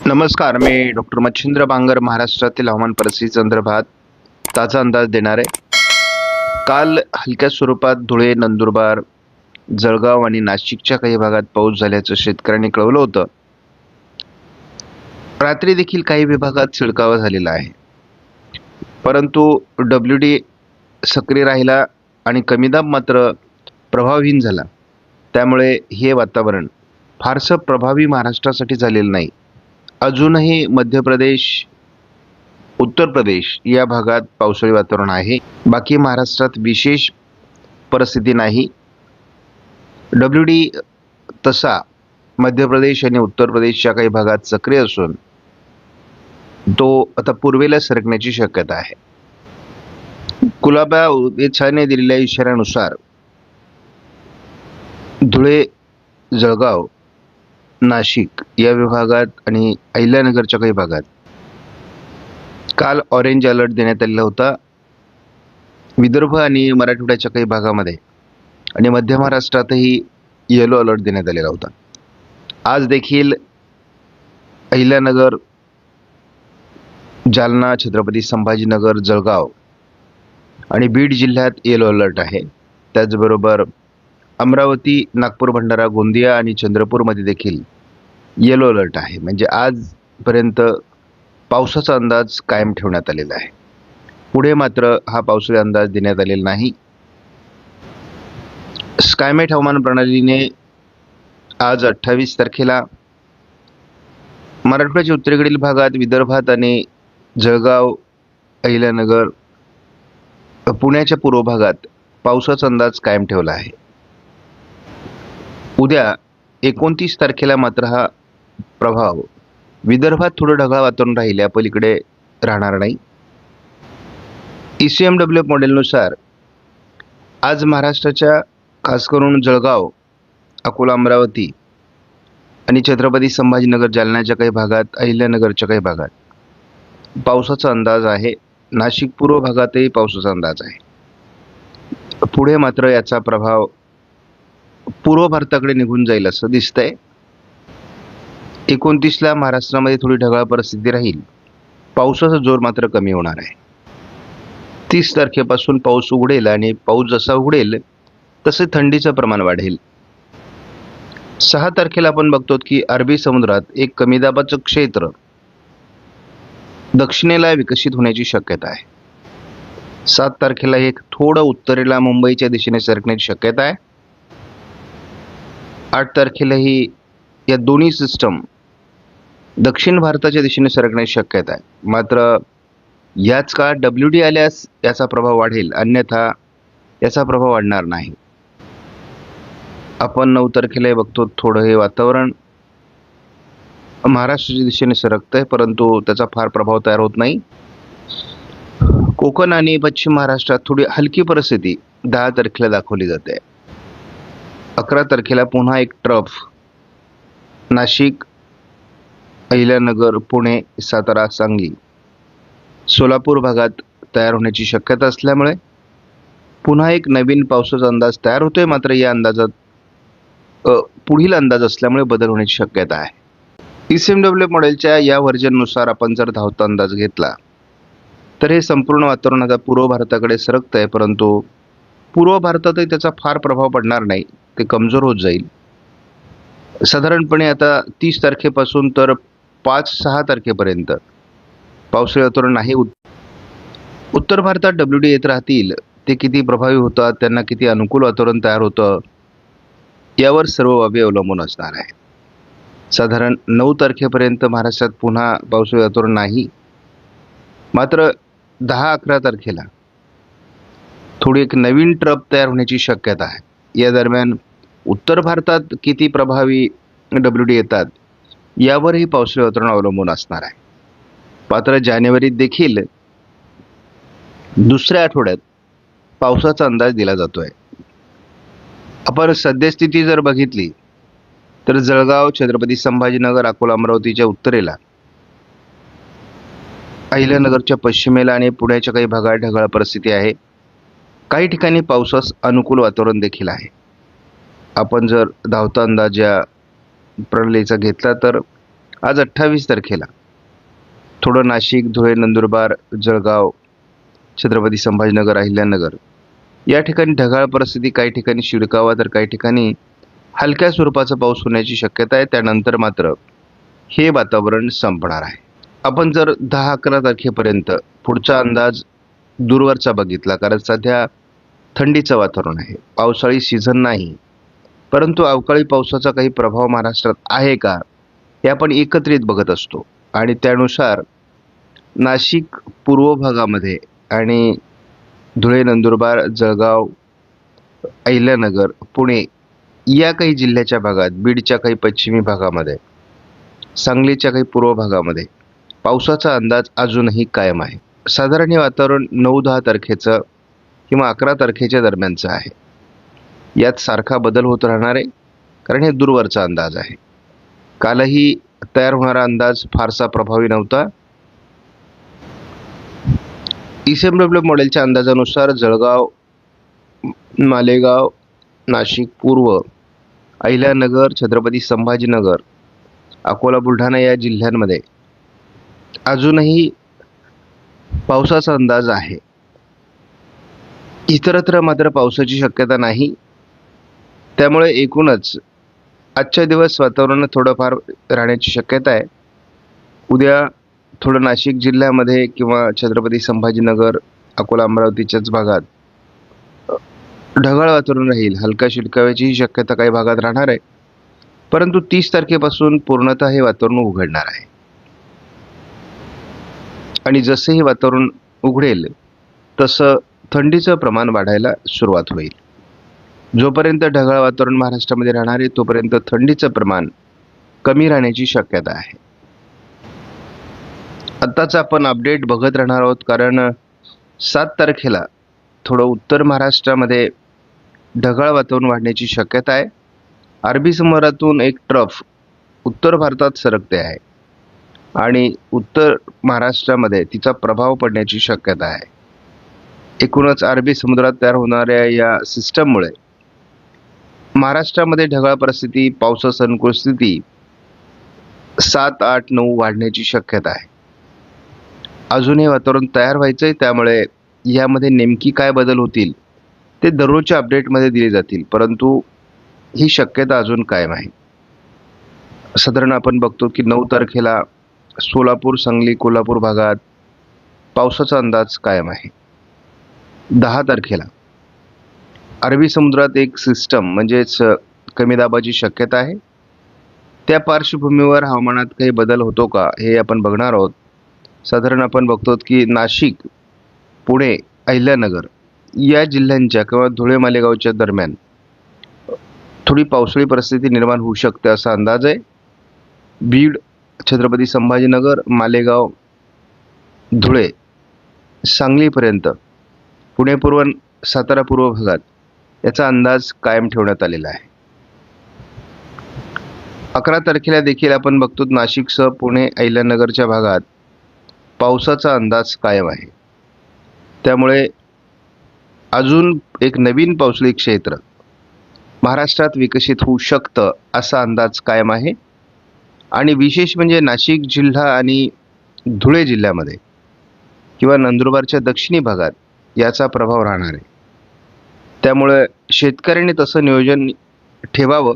नमस्कार मी डॉक्टर मच्छिंद्र बांगर महाराष्ट्रातील हवामान परिस्थिती संदर्भात ताजा अंदाज देणार आहे. काल हलक्या स्वरूपात धुळे नंदुरबार जळगाव आणि नाशिकच्या काही भागात पाऊस झाल्याचं शेतकऱ्यांनी कळवलं होतं. रात्री देखील काही विभागात शिडकावा झालेला आहे. परंतु डब्ल्यू डी सक्रिय राहिला आणि कमी दाब मात्र प्रभावहीन झाला. त्यामुळे हे वातावरण फारसं प्रभावी महाराष्ट्रासाठी झालेलं नाही. अजूनही मध्य प्रदेश उत्तर प्रदेश या भागात पावसाळी वातावरण आहे. बाकी महाराष्ट्रात विशेष परिस्थिती नाही. डब्ल्यू डी तसा मध्य प्रदेश आणि उत्तर प्रदेशच्या काही भागात सक्रिय असून तो आता पूर्वेला सरकण्याची शक्यता आहे. कुलाबा वेधशाळेने दिलेल्या इशाऱ्यानुसार धुळे जळगाव नाशिक या विभागात आणि अहिल्यानगरच्या काही भागात. काल ऑरेंज अलर्ट देण्यात आलेला होता. विदर्भ आणि मराठवाड्याच्या काही भागामध्ये आणि मध्य महाराष्ट्रातही येलो अलर्ट देण्यात आलेला होता. आज देखील अहिल्यानगर जालना छत्रपती संभाजीनगर जळगाव आणि बीड जिल्ह्यात येलो अलर्ट आहे. त्याचबरोबर अमरावती नागपूर भंडारा गोंदिया आणि चंद्रपूरमध्ये देखील येलो अलर्ट आहे. म्हणजे आजपर्यंत पावसाचा अंदाज कायम ठेवण्यात आलेला आहे. पुढे मात्र हा पावसाळी अंदाज देण्यात आलेला नाही. स्कायमेट हवामान प्रणालीने आज अठ्ठावीस तारखेला मराठवाड्याच्या उत्तरेकडील भागात विदर्भात आणि जळगाव अहिल्यानगर पुण्याच्या पूर्व भागात पावसाचा अंदाज कायम ठेवला आहे. उद्या एकोणतीस तारखेला मात्र हा प्रभाव. विदर्भात थोडं ढगाळ वातावरण राहिले पलीकडे राहणार नाही. ई सी एम डब्ल्यू मॉडेलनुसार आज महाराष्ट्राच्या खास करून जळगाव अकोला अमरावती आणि छत्रपती संभाजीनगर जालन्याच्या काही भागात अहिल्यानगरच्या काही भागात पावसाचा अंदाज आहे. नाशिक पूर्व भागातही पावसाचा अंदाज आहे. पुढे मात्र याचा प्रभाव पूर्व भारताकडे निघून जाईल असं दिसतंय. एकोणतीसला महाराष्ट्रामध्ये थोडी ढगाळ परिस्थिती राहील. पावसाचा जोर मात्र कमी होणार आहे. तीस तारखेपासून पाऊस उघडेल आणि पाऊस जसा उघडेल तसे थंडीचं प्रमाण वाढेल. सहा तारखेला आपण बघतो की अरबी समुद्रात एक कमी दाबाचं क्षेत्र दक्षिणेला विकसित होण्याची शक्यता आहे. सात तारखेला एक थोडं उत्तरेला मुंबईच्या दिशेने सरकण्याची शक्यता आहे. आठ तारखेलाही या दोन्ही सिस्टम दक्षिण भारताच्या दिशेने सरकण्याची शक्यता आहे. मात्र याच काळात डब्ल्यू डी आल्यास याचा प्रभाव वाढेल अन्यथा याचा प्रभाव वाढणार नाही. आपण नऊ तारखेला बघतो थोडं हे वातावरण महाराष्ट्राच्या दिशेने सरकतं आहे परंतु त्याचा फार प्रभाव तयार होत नाही. कोकण आणि पश्चिम महाराष्ट्रात थोडी हलकी परिस्थिती दहा तारखेला दाखवली जाते. अकरा तारखेला पुन्हा एक ट्रफ. नाशिक अहिल्यानगर पुणे सातारा सांगली. सोलापूर भागात तयार होण्याची शक्यता असल्यामुळे पुन्हा एक नवीन पावसाचा अंदाज तयार होतोय. मात्र या अंदाजात पुढील अंदाज असल्यामुळे बदल होण्याची शक्यता आहे. ई सी एम डब्ल्यू मॉडेलच्या या व्हर्जननुसार आपण जर धावता अंदाज घेतला तर हे संपूर्ण वातावरण आता पूर्व भारताकडे सरकतं आहे परंतु पूर्व भारतातही त्याचा फार प्रभाव पडणार नाही. ते कमजोर होत जाईल. साधारणपणे आता तीस तारखेपासून तर पाच सहा तारखेपर्यंत. पावसाळी वातावरण नाही उत्तर भारतात डब्ल्यू डी येत राहतील. ते किती प्रभावी होतात त्यांना किती अनुकूल वातावरण तयार होतं यावर सर्व बाबी अवलंबून असणार आहे साधारण नऊ तारखेपर्यंत महाराष्ट्रात पुन्हा पावसाळी वातावरण नाही. मात्र दहा अकरा तारखेला थोडी एक नवीन ट्रप तयार होण्याची शक्यता आहे. या दरम्यान उत्तर भारतात किती प्रभावी डब्ल्यू डी येतात यावरही पावसाळी वातावरण अवलंबून असणार आहे. मात्र जानेवारीत देखील दुसऱ्या आठवड्यात पावसाचा अंदाज दिला जातोय. आपण सद्यस्थिती जर बघितली तर जळगाव छत्रपती संभाजीनगर अकोला अमरावतीच्या उत्तरेला अहिल्यानगरच्या पश्चिमेला आणि पुण्याच्या काही भागात ढगाळ परिस्थिती आहे. काही ठिकाणी पावसास अनुकूल वातावरण देखील आहे. आपण जर धावता अंदाज या प्रणालीचा घेतला तर आज अठ्ठावीस तारखेला थोडं नाशिक धुळे नंदुरबार जळगाव छत्रपती संभाजीनगर अहिल्यानगर या ठिकाणी ढगाळ परिस्थिती काही ठिकाणी शिडकावा तर काही ठिकाणी हलक्या स्वरूपाचा पाऊस होण्याची शक्यता आहे. त्यानंतर मात्र हे वातावरण संपणार आहे. आपण जर दहा अकरा तारखेपर्यंत पुढचा अंदाज दूरवरचा बघितला कारण सध्या थंडीचं वातावरण आहे. पावसाळी सीझन नाही. परंतु अवकाळी पावसाचा काही प्रभाव महाराष्ट्रात आहे का हे आपण एकत्रित बघत असतो. आणि त्यानुसार नाशिक पूर्व भागामध्ये आणि धुळे नंदुरबार जळगाव अहिल्यानगर पुणे या काही जिल्ह्याच्या भागात बीडच्या काही पश्चिमी भागामध्ये सांगलीच्या काही पूर्व भागामध्ये पावसाचा अंदाज अजूनही कायम आहे. साधारण हे वातावरण नऊ दहा तारखेचं किंवा अकरा तारखेच्या दरम्यानचं आहे. यात सारखा बदल होत राहणार आहे कारण हे दूरवरचा अंदाज आहे. कालही तयार होणारा अंदाज फारसा प्रभावी नव्हता. एम डब्ल्यू मॉडेलच्या अंदाजानुसार जळगाव मालेगाव नाशिक पूर्व अहिल्यानगर छत्रपती संभाजीनगर अकोला बुलढाणा या जिल्ह्यांमध्ये अजूनही पावसाचा अंदाज आहे. इतरत्र मात्र पावसाची शक्यता नाही. त्यामुळे एकूणच आजच्या दिवस वातावरण थोडंफार राहण्याची शक्यता आहे. उद्या थोडं नाशिक जिल्ह्यामध्ये किंवा छत्रपती संभाजीनगर अकोला अमरावतीच्याच भागात ढगाळ वातावरण राहील. हलका शिडकाव्याचीही शक्यता काही भागात राहणार आहे. परंतु तीस तारखेपासून पूर्णतः हे वातावरण उघडणार आहे. आणि जसे हे वातावरण उघडेल तसं थंडीचं प्रमाण वाढायला सुरुवात होईल. जोपर्यंत ढगाळ वातावरण महाराष्ट्रामध्ये राहणार आहे तोपर्यंत थंडीचं प्रमाण कमी राहण्याची शक्यता आहे. आत्ताच आपण अपडेट बघत राहणार आहोत कारण सात तारखेला थोडं उत्तर महाराष्ट्रामध्ये ढगाळ वातावरण वाढण्याची शक्यता आहे. अरबी समुद्रातून एक ट्रफ उत्तर भारतात सरकते आहे. आणि उत्तर महाराष्ट्रामध्ये तिचा प्रभाव पडण्याची शक्यता आहे. एकूणच अरबी समुद्रात तयार होणाऱ्या या सिस्टममुळे महाराष्ट्रामध्ये ढगाळ परिस्थिती पावसास अनुकूल स्थिती सात आठ नऊ वाढण्याची शक्यता आहे. अजून हे वातावरण तयार व्हायचं आहे त्यामुळे यामध्ये नेमकी काय बदल होतील ते दररोजच्या अपडेटमध्ये दिले जातील परंतु ही शक्यता अजून कायम आहे. साधारण आपण बघतो की नऊ तारखेला सोलापूर सांगली कोल्हापूर भागात पावसाचा अंदाज कायम आहे. दहा तारखेला अरबी समुद्रात एक सिस्टम म्हणजेच कमी दाबाची शक्यता आहे. त्या पार्श्वभूमीवर हवामानात काही बदल होतो का हे आपण बघणार आहोत. साधारण आपण बघतो की नाशिक पुणे अहिल्यानगर या जिल्ह्यांच्या किंवा धुळे मालेगावच्या दरम्यान थोडी पावसाळी परिस्थिती निर्माण होऊ शकते असा अंदाज आहे. बीड छत्रपती संभाजीनगर मालेगाव धुळे सांगलीपर्यंत. पुणे पूर्व सातारा पूर्व भागात याचा अंदाज कायम ठेवण्यात आलेला आहे. अकरा तारखेला देखील आपण बघतो नाशिकसह पुणे अहिल्यानगरच्या भागात पावसाचा अंदाज कायम आहे. त्यामुळे अजून एक नवीन पावसाळी क्षेत्र महाराष्ट्रात विकसित होऊ शकतं असा अंदाज कायम आहे. आणि विशेष म्हणजे नाशिक जिल्हा आणि धुळे जिल्ह्यामध्ये किंवा नंदुरबारच्या दक्षिणी भागात याचा प्रभाव राहणार आहे. त्यामुळे शेतकऱ्यांनी तसं नियोजन ठेवावं.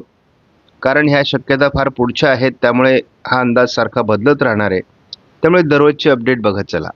कारण ह्या शक्यता फार पुढच्या आहेत त्यामुळे हा अंदाज सारखा बदलत राहणार आहे. त्यामुळे दररोजचे अपडेट बघत चला.